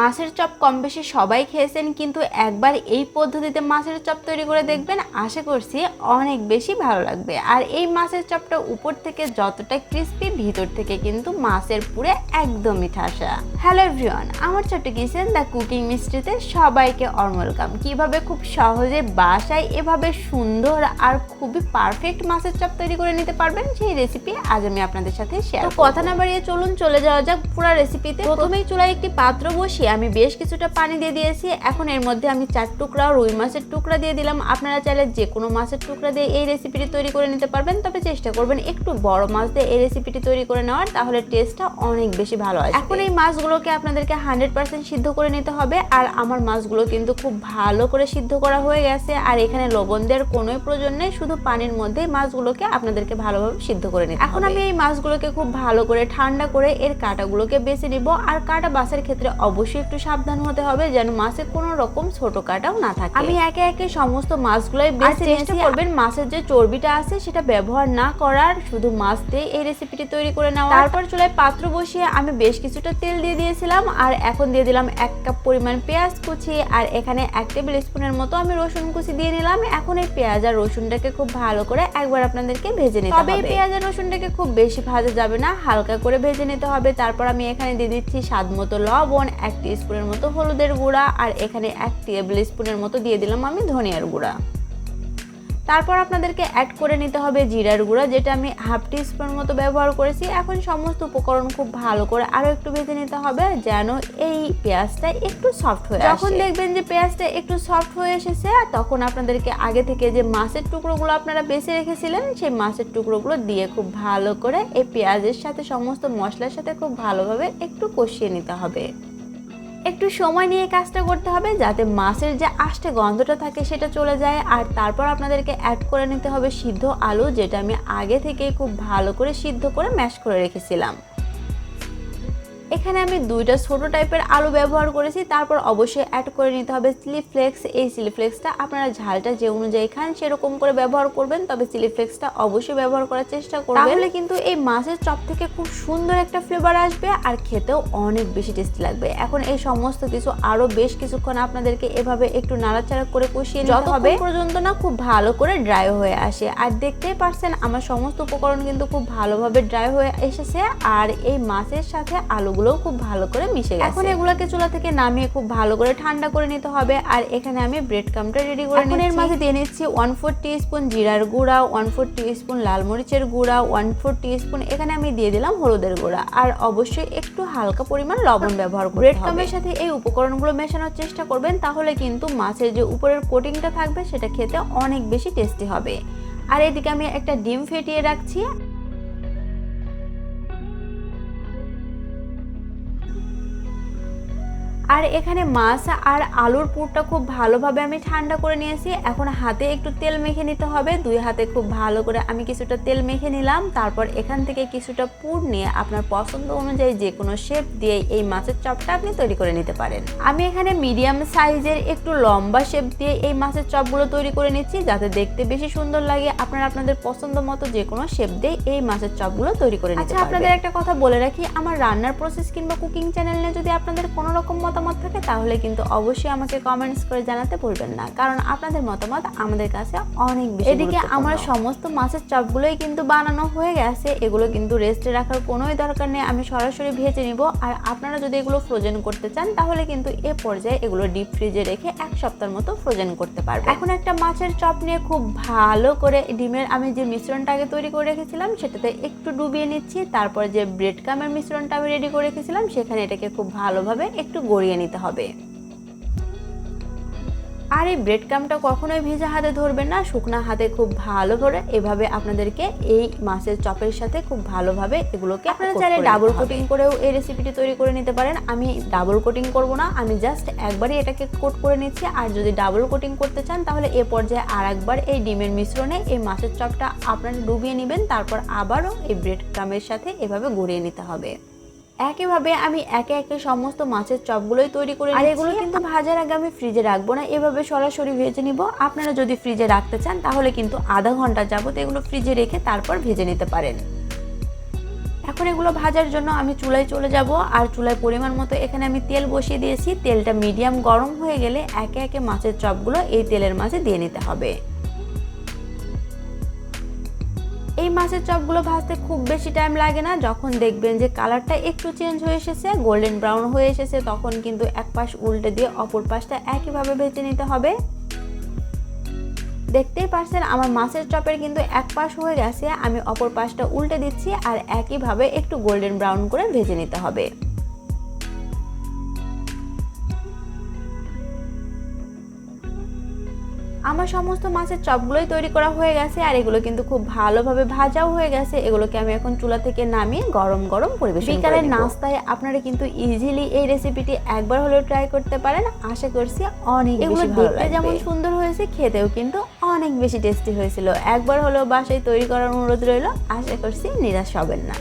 মাছের চপ কম বেশি সবাই খেয়েছেন কিন্তু একবার এই পদ্ধতিতে মাছের চপ তৈরি করে দেখবেন আশা করছি অনেক বেশি ভালো লাগবে। আর এই মাছের চপটা উপর থেকে যতটা ক্রিস্পি ভিতর থেকে কিন্তু মাছের পুরে একদমই ঠাসা। হ্যালো এভরিওয়ান আমার ছোট্ট কিচেন দ্য কুকিং মিস্ট্রিতে সবাইকে অরমোলকাম কীভাবে খুব সহজে বাসায় এভাবে সুন্দর আর খুবই পারফেক্ট মাছের চপ তৈরি করে নিতে পারবেন সেই রেসিপি আজ আমি আপনাদের সাথে শেয়ার কথা না বাড়িয়ে চলুন চলে যাওয়া যাক পুরো রেসিপিতে প্রথমেই চুলায় একটি পাত্র বসিয়ে আমি বেশ কিছুটা পানি দিয়ে দিয়েছি। এখন এর মধ্যে আমি চার টুকরা রুই মাছের টুকরা দিয়ে দিলাম। আপনারা চাইলে যে কোনো মাছের টুকরা দিয়ে এই রেসিপিটি তৈরি করে নিতে পারবেন। তবে চেষ্টা করবেন একটু বড় মাছ দিয়ে এই রেসিপিটি তৈরি করে নেওয়ার তাহলে টেস্টটা অনেক বেশি ভালো হয় এখন এই মাছগুলোকে আপনাদেরকে হান্ড্রেড পার্সেন্ট সিদ্ধ করে নিতে হবে। আর আমার মাছগুলো কিন্তু খুব ভালো করে সিদ্ধ করা হয়ে গেছে। আর এখানে লবণ দেওয়ার কোনোই প্রয়োজন নেই। শুধু পানির মধ্যে মাছগুলোকে আপনাদেরকে ভালোভাবে সিদ্ধ করে নিতে এখন আমি এই মাছগুলোকে খুব ভালো করে ঠান্ডা করে এর কাঁটাগুলোকে বেছে নিব। আর কাঁটা বাছার ক্ষেত্রে অবশ্যই একটু সাবধান হতে হবে যেন মাছে কোনো রকম ছোট কাটাও না থাকে। আমি একে একে সমস্ত মাছগুলোই বেছে চেষ্টা করবেন মাছের যে চর্বিটা আছে সেটা ব্যবহার না করার শুধু মাছ দিয়ে এই রেসিপিটি তৈরি করে নেওয়া। তারপর চুলায় পাত্র বসিয়ে আমি বেশ কিছুটা তেল দিয়ে দিয়েছিলাম আর এখন দিয়ে দিলাম এক কাপ পরিমাণ পেঁয়াজ কুচি আর এখানে এক টেবিল স্পুনের মতো আমি রসুন কুচি দিয়ে নিলাম। এখন এই পেঁয়াজ আর রসুনটাকে খুব ভালো করে একবার আপনাদেরকে ভেজে নিতে হবে। পেঁয়াজ আর রসুনটাকে খুব বেশি ভাজা যাবে না হালকা করে ভেজে নিতে হবে। তারপর আমি এখানে দিয়ে দিচ্ছি স্বাদ মতো লবণ এক স্পুনের মতো হলুদের গুঁড়া আর এখানে এক টেবিল স্পুনের মতো দিয়ে দিলাম আমি ধনিয়ার গুঁড়া। তারপর আপনাদেরকে অ্যাড করে নিতে হবে জিরার গুঁড়া যেটা আমি হাফ টি স্পুন মতো ব্যবহার করেছি। এখন সমস্ত উপকরণ খুব ভালো করে আরও একটু ভেজে নিতে হবে যেন এই পেঁয়াজটা একটু সফট হয়ে যখন দেখবেন যে পেঁয়াজটা একটু সফট হয়ে এসেছে তখন আপনাদেরকে আগে থেকে যে মাছের টুকরোগুলো আপনারা বেছে রেখেছিলেন সেই মাছের টুকরোগুলো দিয়ে খুব ভালো করে এই পেঁয়াজের সাথে সমস্ত মশলার সাথে খুব ভালোভাবে একটু কষিয়ে নিতে হবে। একটু সময় নিয়ে কাজটা করতে হবে যাতে মাছের যে আষ্টে গন্ধটা থাকে সেটা চলে যায়। আর তারপর আপনাদেরকে অ্যাড করে নিতে হবে সিদ্ধ আলু, যেটা আমি আগে থেকে খুব ভালো করে সিদ্ধ করে ম্যাশ করে রেখেছিলাম। এখানে আমি দুইটা ছোট টাইপের আলু ব্যবহার করেছি তারপর অবশ্যই অ্যাড করে নিতে হবে চিলি ফ্লেক্স এই চিলি ফ্লেক্সটা আপনারা ঝালটা যে অনুযায়ী খান সেরকম করে ব্যবহার করবেন তবে চিলি ফ্লেক্সটা অবশ্যই ব্যবহার করার চেষ্টা করবেন। তাহলে কিন্তু এই মাছের চপ থেকে খুব সুন্দর একটা ফ্লেভার আসবে আর খেতেও অনেক বেশি টেস্টি লাগবে। এখন এই সমস্ত কিছু আরও বেশ কিছুক্ষণ আপনাদেরকে এভাবে একটু নাড়াচাড়া করে কষিয়ে নিতে হবে। পর্যন্ত না খুব ভালো করে ড্রাই হয়ে আসে। আর দেখতেই পারছেন আমার সমস্ত উপকরণ কিন্তু খুব ভালোভাবে ড্রাই হয়ে এসেছে। আর এই মাছের সাথে আলু গুলোও খুব ভালো করে মিশে গেছে। এখন এগুলোকে চুলা থেকে নামিয়ে খুব ভালো করে ঠান্ডা করে নিতে হবে। আর এখানে আমি ব্রেড কামটা রেডি করে নিচ্ছি এর মাঝে দিয়ে নিচ্ছি ওয়ান ফোর স্পুন জিরার গুঁড়া ওয়ান ফোর স্পুন লাল মরিচের গুঁড়া ওয়ান ফোর স্পুন এখানে আমি দিয়ে দিলাম হলুদের গুঁড়া। আর অবশ্যই একটু হালকা পরিমাণ লবণ ব্যবহার করতে ব্রেড কামের সাথে এই উপকরণগুলো মেশানোর চেষ্টা করবেন তাহলে কিন্তু মাছের যে উপরের কোটিংটা থাকবে সেটা খেতে অনেক বেশি টেস্টি হবে। আর এদিকে আমি একটা ডিম ফেটিয়ে রাখছি। আর এখানে মাছ আর আলুর পুরটা খুব ভালোভাবে আমি ঠান্ডা করে নিয়েছি। এখন হাতে একটু তেল মেখে নিতে হবে। দুই হাতে খুব ভালো করে আমি কিছুটা তেল মেখে নিলাম। তারপর এখান থেকে কিছুটা পুর নিয়ে আপনার পছন্দ অনুযায়ী যে কোনো শেপ দিয়ে এই মাছের চপটা আপনি তৈরি করে নিতে পারেন। আমি এখানে মিডিয়াম সাইজের একটু লম্বা শেপ দিয়ে এই মাছের চপগুলো তৈরি করে নিচ্ছি। যাতে দেখতে বেশি সুন্দর লাগে। আপনারা আপনাদের পছন্দ মতো যে কোনো শেপ দিয়ে এই মাছের চপগুলো তৈরি করে নিতে আচ্ছা আপনাদের একটা কথা বলে রাখি। আমার রান্নার প্রসেস কিংবা কুকিং চ্যানেল নিয়ে যদি আপনাদের কোনো রকম মতামত থাকে তাহলে কিন্তু অবশ্যই আমাকে কমেন্টস করে জানাতে ভুলবেন না। কারণ আপনাদের মতামত আমাদের কাছে অনেক বেশি এদিকে আমার সমস্ত মাছের চপগুলোই কিন্তু বানানো হয়ে গেছে। এগুলো কিন্তু রেস্টে রাখার কোনোই দরকার নেই। আমি সরাসরি ভেজে নিব। আর আপনারা যদি এগুলো ফ্রোজেন করতে চান তাহলে কিন্তু এ পর্যায়ে এগুলো ডিপ ফ্রিজে রেখে এক সপ্তাহের মতো ফ্রোজেন করতে পারবে এখন একটা মাছের চপ নিয়ে খুব ভালো করে ডিমের আমি যে মিশ্রণটা আগে তৈরি করে রেখেছিলাম সেটাতে একটু ডুবিয়ে নিচ্ছি। তারপর যে ব্রেড কামের মিশ্রণটা আমি রেডি করে রেখেছিলাম সেখানে এটাকে খুব ভালোভাবে একটু গড়িয়ে নিতে হবে। আর এই ব্রেড কামটা কখনোই ভেজা হাতে ধরবেন না শুকনো হাতে খুব ভালো করে। এভাবে আপনাদেরকে এই মাছের চপের সাথে খুব ভালোভাবে এগুলোকে আপনারা চাইলে ডাবল কোটিং করেও এই রেসিপিটি তৈরি করে নিতে পারেন। আমি ডাবল কোটিং করব না আমি জাস্ট একবারই এটাকে কোট করে নিচ্ছি। আর যদি ডাবল কোটিং করতে চান তাহলে এ পর্যায়ে আর একবার এই ডিমের মিশ্রণে এই মাছের চপটা আপনারা ডুবিয়ে নেবেন তারপর আবারও এই ব্রেড কামের সাথে এভাবে গড়িয়ে নিতে হবে। একইভাবে আমি একে একে সমস্ত মাছের চপগুলোই তৈরি করে আর এগুলো কিন্তু ভাজার আগে আমি ফ্রিজে রাখব না এভাবে সরাসরি ভেজে নিব। আপনারা যদি ফ্রিজে রাখতে চান তাহলে কিন্তু আধা ঘণ্টা যাবত এগুলো ফ্রিজে রেখে তারপর ভেজে নিতে পারেন। এখন এগুলো ভাজার জন্য আমি চুলায় চলে যাব আর চুলায় পরিমাণ মতো এখানে আমি তেল বসিয়ে দিয়েছি। তেলটা মিডিয়াম গরম হয়ে গেলে একে একে মাছের চপগুলো এই তেলের মাঝে দিয়ে নিতে হবে। এই মাছের চপগুলো ভাজতে খুব বেশি টাইম লাগে না। যখন দেখবেন যে কালারটা একটু চেঞ্জ হয়ে এসেছে গোল্ডেন ব্রাউন হয়ে এসেছে, তখন কিন্তু এক পাশ উল্টে দিয়ে অপর পাশটা একইভাবে ভেজে নিতে হবে। দেখতেই পারছেন আমার মাছের চপের কিন্তু এক পাশ হয়ে গেছে, আমি অপর পাশটা উল্টে দিচ্ছি আর একইভাবে একটু গোল্ডেন ব্রাউন করে ভেজে নিতে হবে। আমার সমস্ত মাছের চপগুলোই তৈরি করা হয়ে গেছে আর এগুলো কিন্তু খুব ভালোভাবে ভাজাও হয়ে গেছে। এগুলোকে আমি এখন চুলা থেকে নামিয়ে গরম গরম পরিবেশন বিকালের নাস্তায় আপনারা কিন্তু ইজিলি এই রেসিপিটি একবার হলেও ট্রাই করতে পারেন। আশা করছি অনেক এগুলো দেখতে যেমন সুন্দর হয়েছে খেতেও কিন্তু অনেক বেশি টেস্টি হয়েছিল। একবার হলেও বাসায় তৈরি করার অনুরোধ রইল। আশা করছি নিরাশ হবেন না।